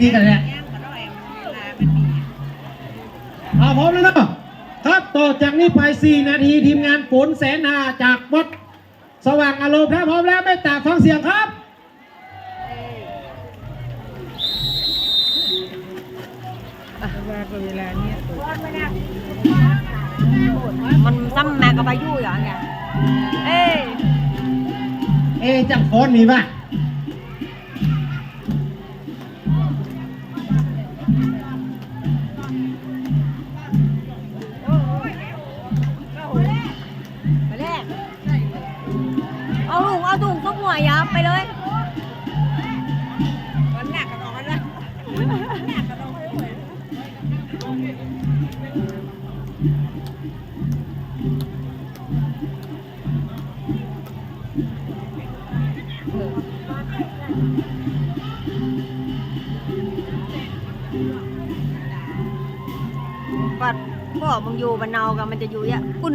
นี่กันเนี่ยย่างก็ได้เวลามันมีเอาพร้อมแล้วเนาะครับต่อจากนี้ไป 4 นาทีทีมงานฝนแสนนาจากวัดสว่างอารมณ์ถ้าพร้อมแล้วไม่ตากฟังเสียงครับเวลาเนี้ยตัวมันซ้ำแมกกับอายุอย่างเงี้ยเอ้ยเอะจังฟ้อนมีป่ะ วยับไปเลยวันหนักกันออกกันแล้วหนักกันออกไปเลยปัดพ่อมึงอยู่บ้านเนากันมันจะอยู่อะอุ่น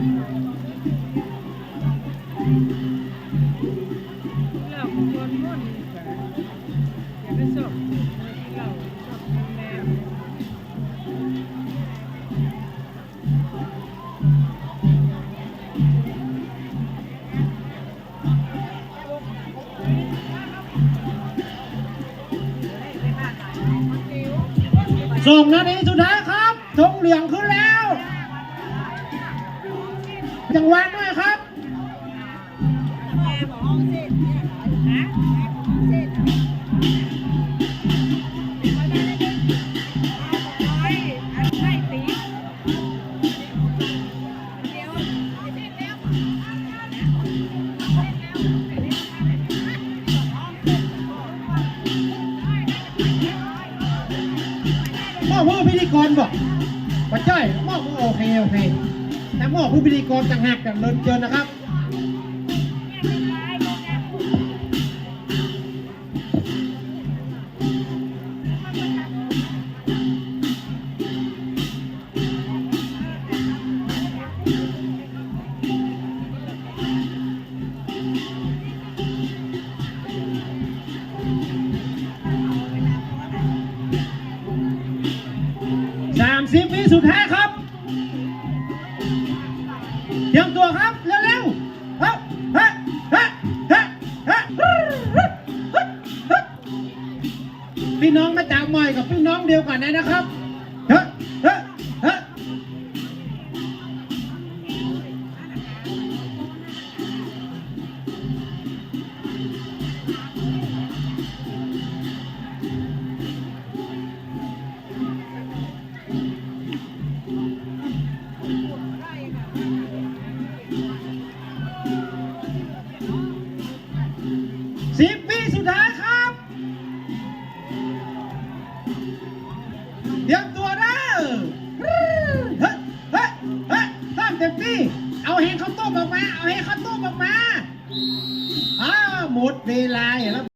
เราคนมุ่นอย่าไปสอบเราสอบแม่ส่งนาทีสุดท้ายครับธงเหลืองขึ้นแล้ว จังหวะด้วยครับแม่อกห้องเส้นเนี่ยนะแม่บอกห้องเส้นร้อยอันไม่ตีเดี๋ยวเส้นแล้วมอบผู้พิธีกรบอกว่าใช่มอโอเค โอเค แต่หมอผู้พิธีกรต่างหากกันเลินเกินนะครับ เตรียมตัวครับ เร็วๆฮะฮะฮะฮะฮะพี่น้องมาจากใหม่กับพี่น้องเดียวกันนะครับเฮ้ เตรียมตัวเด้อเฮ้ยเฮ้ยเฮ้ยเริ่มเต็มที่ เอาเหงข้าวต้มออกมา เอาเหงข้าวต้มออกมาอ้าวหมดเวลาเห็นแล้ว